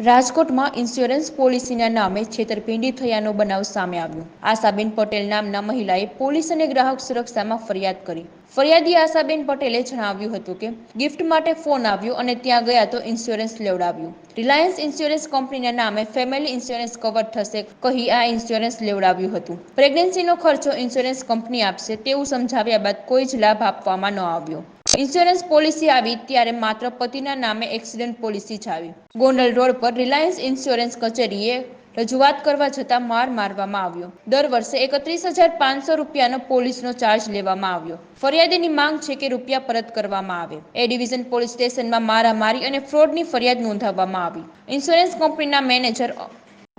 રાજકોટમાં ઇન્સ્યોરન્સ પોલિસીના નામે છેતરપિંડી થયાનો બનાવ સામે આવ્યો. આશાબેન પટેલ નામના મહિલાએ પોલીસ અને ગ્રાહક સુરક્ષામાં ફરિયાદ કરી. ફરિયાદી આશાબેન પટેલે જણાવ્યું હતું કે ગિફ્ટ માટે ફોન આવ્યો અને ત્યાં ગયા તો ઇન્સ્યોરન્સ લેવડાવ્યું. રિલાયન્સ ઇન્સ્યોરન્સ કંપનીના નામે ફેમિલી ઇન્સ્યોરન્સ કવર થશે કહી આ ઇન્સ્યોરન્સ લેવડાવ્યું હતું. પ્રેગ્નન્સીનો ખર્ચો ઇન્સ્યોરન્સ કંપની આપશે તેવું સમજાવ્યા બાદ કોઈ જ લાભ આપવામાં ન આવ્યો. ઇન્સ્યોરન્સ પોલિસી આવી ત્યારે માત્ર પતિના નામે એક્સિડન્ટ પોલિસી છાવી ગોંડલ રોડ પર રિલાયન્સ ઇન્સ્યોરન્સ કચેરીએ રજૂઆત કરવા જતાં માર મારવામાં આવ્યો. દર વર્ષે એકત્રીસ હજાર પાંચસો રૂપિયાનો પોલીસનો ચાર્જ લેવામાં આવ્યો. ફરિયાદીની માંગ છે કે રૂપિયા પરત કરવામાં આવે. એ ડિવિઝન પોલીસ સ્ટેશનમાં મારામારી અને ફ્રોડની ફરિયાદ નોંધાવવામાં આવી. ઇન્સ્યોરન્સ કંપનીના મેનેજર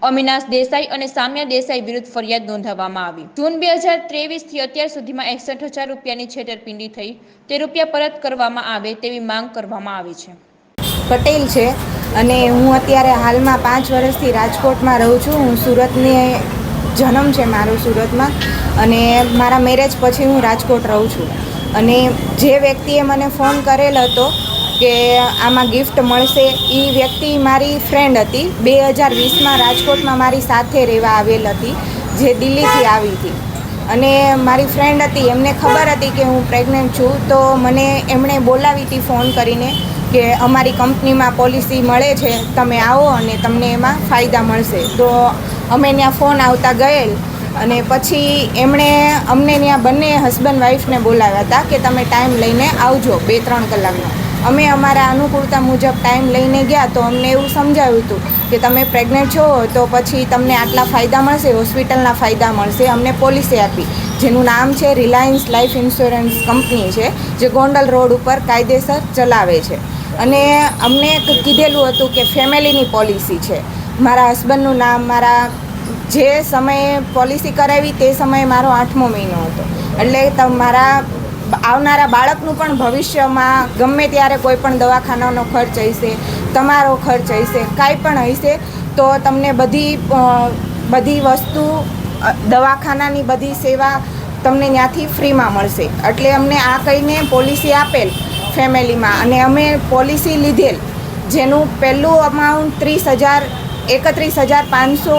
અમિનાશ દેસાઈ અને સામ્યા દેસાઈ વિરુદ્ધ ફરિયાદ નોંધાવવામાં આવી. જૂન બે હજાર ત્રેવીસથી અત્યાર સુધીમાં એકસઠ હજાર રૂપિયાની છેતરપિંડી થઈ. તે રૂપિયા પરત કરવામાં આવે તેવી માંગ કરવામાં આવી છે. પટેલ છે અને હું અત્યારે હાલમાં પાંચ વર્ષથી રાજકોટમાં રહું છું. હું સુરતની જન્મ છે મારો સુરતમાં અને મારા મેરેજ પછી હું રાજકોટ રહું છું. અને જે વ્યક્તિએ મને ફોન કરેલ હતો કે આમાં ગિફ્ટ મળશે એ વ્યક્તિ મારી ફ્રેન્ડ હતી. બે હજાર વીસમાં રાજકોટમાં મારી સાથે રહેવા આવેલ હતી, જે દિલ્હીથી આવી હતી. અને મારી ફ્રેન્ડ હતી, એમને ખબર હતી કે હું પ્રેગ્નન્ટ છું, તો મને એમણે બોલાવી હતી ફોન કરીને કે અમારી કંપનીમાં પોલિસી મળે છે, તમે આવો અને તમને એમાં ફાયદા મળશે. તો અમે ત્યાં ફોન આવતા ગયેલ અને પછી એમણે અમને ત્યાં બંને હસબન્ડ વાઈફને બોલાવ્યા હતા કે તમે ટાઈમ લઈને આવજો બે ત્રણ કલાકનો. અમે અમારા અનુકૂળતા મુજબ ટાઈમ લઈને ગયા તો અમને એવું સમજાવ્યું હતું કે તમે પ્રેગ્નેન્ટ છો તો પછી તમને આટલા ફાયદા મળશે, હોસ્પિટલના ફાયદા મળશે. અમને પોલિસી આપી, જેનું નામ છે રિલાયન્સ લાઈફ ઇન્સ્યોરન્સ કંપની છે, જે ગોંડલ રોડ ઉપર કાયદેસર ચલાવે છે. અને અમને કીધેલું હતું કે ફેમિલીની પોલિસી છે. મારા હસબન્ડનું નામ, મારા જે સમયે પોલિસી કરાવી તે સમયે મારો આઠમો મહિનો હતો. એટલે તમારા આવનારા બાળકનું પણ ભવિષ્યમાં ગમે ત્યારે કોઈ પણ દવાખાનાનો ખર્ચ હશે, તમારો ખર્ચ હશે, કાંઈ પણ હશે, તો તમને બધી બધી વસ્તુ દવાખાનાની બધી સેવા તમને ત્યાંથી ફ્રીમાં મળશે. એટલે અમને આ કહીને પોલિસી આપેલ ફેમિલીમાં અને અમે પોલિસી લીધેલ, જેનું પહેલું અમાઉન્ટ ત્રીસ હજાર, એકત્રીસ હજાર પાંચસો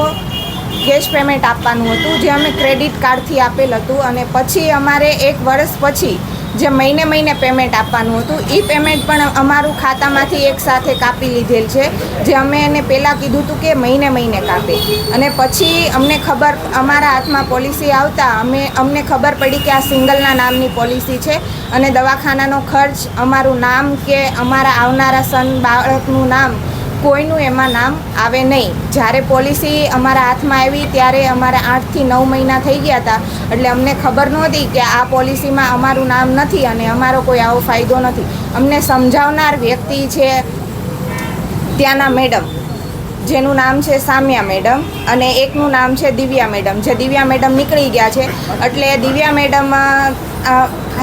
કેશ પેમેન્ટ આપવાનું હતું, જે અમે ક્રેડિટ કાર્ડથી આપેલ હતું અને પછી અમારે એક વર્ષ પછી જે મહિને મહિને પેમેન્ટ આપવાનું હતું એ પેમેન્ટ પણ અમારું ખાતામાંથી એક સાથે કાપી લીધેલ છે, જે અમે એને પહેલાં કીધું હતું કે મહિને મહિને કાપે. અને પછી અમને ખબર, અમારા હાથમાં પોલિસી આવતા અમે, અમને ખબર પડી કે આ સિંગલના નામની પોલિસી છે અને દવાખાનાનો ખર્ચ, અમારું નામ કે અમારા આવનારા સન, બાળકનું નામ કોઈનું એમાં નામ આવે નહીં. જ્યારે પોલિસી અમારા હાથમાં આવી ત્યારે અમારે આઠથી નવ મહિના થઈ ગયા હતા. એટલે અમને ખબર નહોતી કે આ પોલિસીમાં અમારું નામ નથી અને અમારો કોઈ આવો ફાયદો નથી. અમને સમજાવનાર વ્યક્તિ છે ત્યાંના મેડમ. જેનું નામ છે સામ્યા મેડમ અને એકનું નામ છે દિવ્યા મેડમ. જે દિવ્યા મેડમ નીકળી ગયા છે. એટલે દિવ્યા મેડમ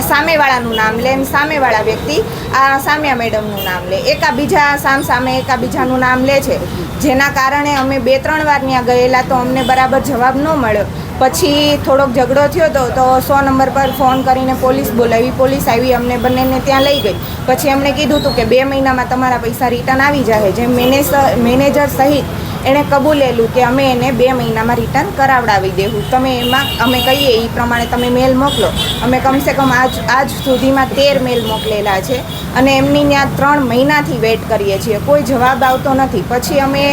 સામેવાળાનું નામ લે, એમ સામેવાળા વ્યક્તિ આ સામ્યા મેડમનું નામ લે. એકા બીજા સામ સામે એકા બીજાનું નામ લે છે. જેના કારણે અમે બે, ત્રણ વાર ત્યાં ગયેલા તો અમને બરાબર જવાબ ન મળ્યો. પછી થોડોક ઝઘડો થયો હતો તો સો નંબર પર ફોન કરીને પોલીસ બોલાવી. પોલીસ આવી અમને બંનેને ત્યાં લઈ ગઈ. પછી અમને કીધું હતું કે બે મહિનામાં તમારા પૈસા રિટર્ન આવી જાય જેમ મેનેજર મેનેજર સહિત એણે કબૂલેલું કે અમે એને બે મહિનામાં રિટર્ન કરાવડાવી દેવું. તમે એમાં, અમે કહીએ એ પ્રમાણે તમે મેલ મોકલો. અમે કમસે કમ આજ આજ સુધીમાં તેર મેલ મોકલેલા છે અને એમની ત્યાં ત્રણ મહિનાથી વેઇટ કરીએ છીએ. કોઈ જવાબ આવતો નથી. પછી અમે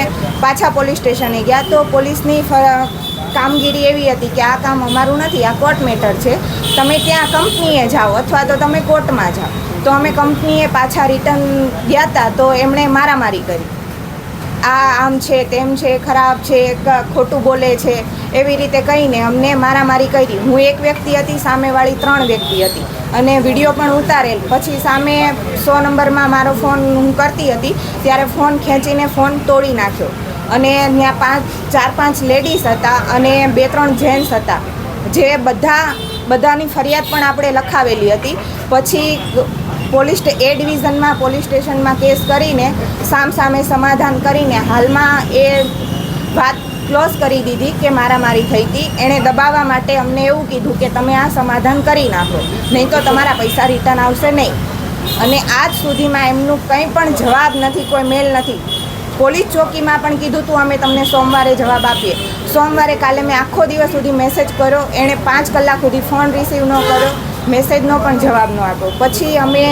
પાછા પોલીસ સ્ટેશને ગયા તો પોલીસની કામગીરી એવી હતી કે આ કામ અમારું નથી, આ કોર્ટ મેટર છે. તમે ત્યાં કંપનીએ જાઓ અથવા તો તમે કોર્ટમાં જાઓ. તો અમે કંપનીએ પાછા રિટર્ન ગયા હતા તો એમણે મારામારી કરી. આ આમ છે, તેમ છે, ખરાબ છે ખોટું બોલે છે, એવી રીતે કહીને અમને મારામારી કરી. હું એક વ્યક્તિ હતી, સામેવાળી ત્રણ વ્યક્તિ હતી. અને વીડિયો પણ ઉતારેલ. પછી સામે સો નંબરમાં મારો ફોન હું કરતી હતી, ત્યારે ફોન ખેંચીને ફોન તોડી નાખ્યો. અને ત્યાં પાંચ, ચાર, પાંચ લેડીઝ હતા અને બે, ત્રણ જેન્ટ્સ હતા. જે બધા, બધાની ફરિયાદ પણ આપણે લખાવેલી હતી. પછી પોલીસ એ ડિવિઝનમાં, પોલીસ સ્ટેશનમાં કેસ કરીને સામ સામે સમાધાન કરીને હાલમાં એ વાત ક્લોઝ કરી દીધી કે મારામારી થઈ હતી. એણે દબાવવા માટે અમને એવું કીધું કે તમે આ સમાધાન કરી નાખો. નહીં તો તમારા પૈસા રિટર્ન આવશે નહીં. અને આજ સુધીમાં એમનું કંઈ પણ જવાબ નથી, કોઈ મેલ નથી. પોલીસ ચોકીમાં પણ કીધું, તું અમે તમને સોમવારે જવાબ આપીએ. સોમવારે કાલે મેં આખો દિવસ સુધી મેસેજ કર્યો. એણે પાંચ કલાક સુધી ફોન રિસીવ ન કર્યો. મેસેજનો પણ જવાબ ન આપ્યો પછી અમે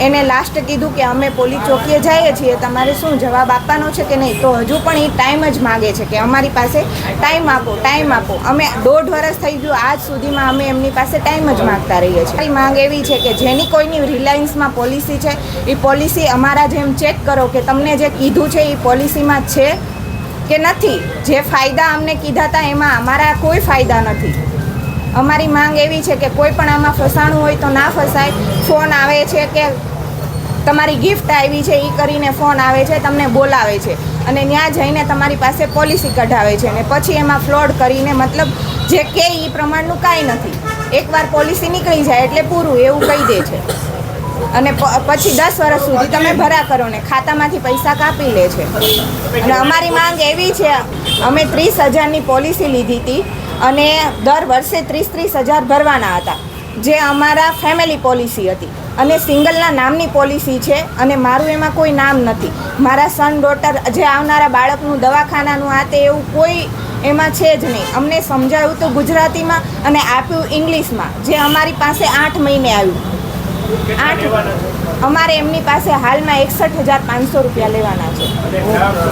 એને લાસ્ટ કીધું કે અમે પોલીસ ચોકીએ જઈએ છીએ, તમારે શું જવાબ આપવાનો છે કે નહીં? તો હજુ પણ એ ટાઈમ જ માગે છે કે અમારી પાસે ટાઈમ આપો ટાઈમ આપો. અમે દોઢ વર્ષ થઈ ગયું, આજ સુધીમાં અમે એમની પાસે ટાઈમ જ માગતા રહીએ છીએ. મારી માંગ એવી છે કે જેની કોઈની રિલાયન્સમાં પોલિસી છે, એ પોલિસી અમારા જેમ ચેક કરો કે તમને જે કીધું છે એ પોલિસીમાં છે કે નથી? જે ફાયદા અમને કીધા હતા, એમાં અમારા કોઈ ફાયદા નથી. અમારી માંગ એવી છે કે કોઈ પણ આમાં ફસાણું હોય તો ના ફસાય. ફોન આવે છે કે તમારી ગિફ્ટ આવી છે એ કરીને ફોન આવે છે, તમને બોલાવે છે. અને ત્યાં જઈને તમારી પાસે પોલિસી કઢાવે છે અને પછી એમાં ફ્લોડ કરીને મતલબ જે કે એ પ્રમાણનું કાંઈ નથી. એકવાર પોલિસી નીકળી જાય એટલે પૂરું, એવું કહી દે છે. અને પછી દસ વર્ષ સુધી તમે ભરા કરો ને ખાતામાંથી પૈસા કાપી લે છે. અને અમારી માંગ એવી છે, અમે ત્રીસ હજારની પોલિસી લીધી હતી. અને દર વર્ષે ત્રીસ ત્રીસ હજાર ભરવાના હતા. જે અમારા ફેમિલી પોલિસી હતી. અને સિંગલના નામની પોલિસી છે અને મારું એમાં કોઈ નામ નથી. મારા સન ડોટર જે આવનારા બાળકનું દવાખાનાનું આ તે એવું કોઈ એમાં છે જ નહીં. અમને સમજાયું તો ગુજરાતીમાં અને આપ્યું ઇંગ્લિશમાં. જે અમારી પાસે આઠ મહિને આવ્યું. આઠ અમારે એમની પાસે હાલમાં એકસઠ હજાર પાંચસો રૂપિયા લેવાના છે.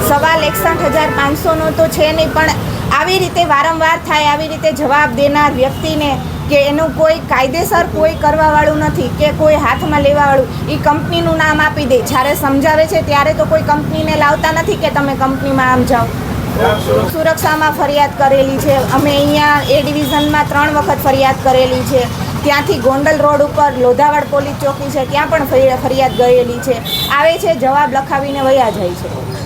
સવાલ એકસઠ હજાર પાંચસોનો તો છે નહીં, પણ આવી રીતે વારંવાર થાય, આવી રીતે જવાબ દેનાર વ્યક્તિને કે એનું કોઈ કાયદેસર કોઈ કરવાવાળું નથી કે કોઈ હાથમાં લેવાવાળું એ કંપનીનું નામ આપી દે. જ્યારે સમજાવે છે ત્યારે તો કોઈ કંપનીને લાવતા નથી કે તમે કંપનીમાં આમ જાઓ. સુરક્ષામાં ફરિયાદ કરેલી છે. અમે અહીંયા એ ડિવિઝનમાં ત્રણ વખત ફરિયાદ કરેલી છે. ત્યાંથી ગોંડલ રોડ ઉપર લોધાવાડ પોલીસ ચોકી છે, ત્યાં પણ ફરિયાદ ગયેલી છે. આવે છે, જવાબ લખાવીને વયા જાય છે.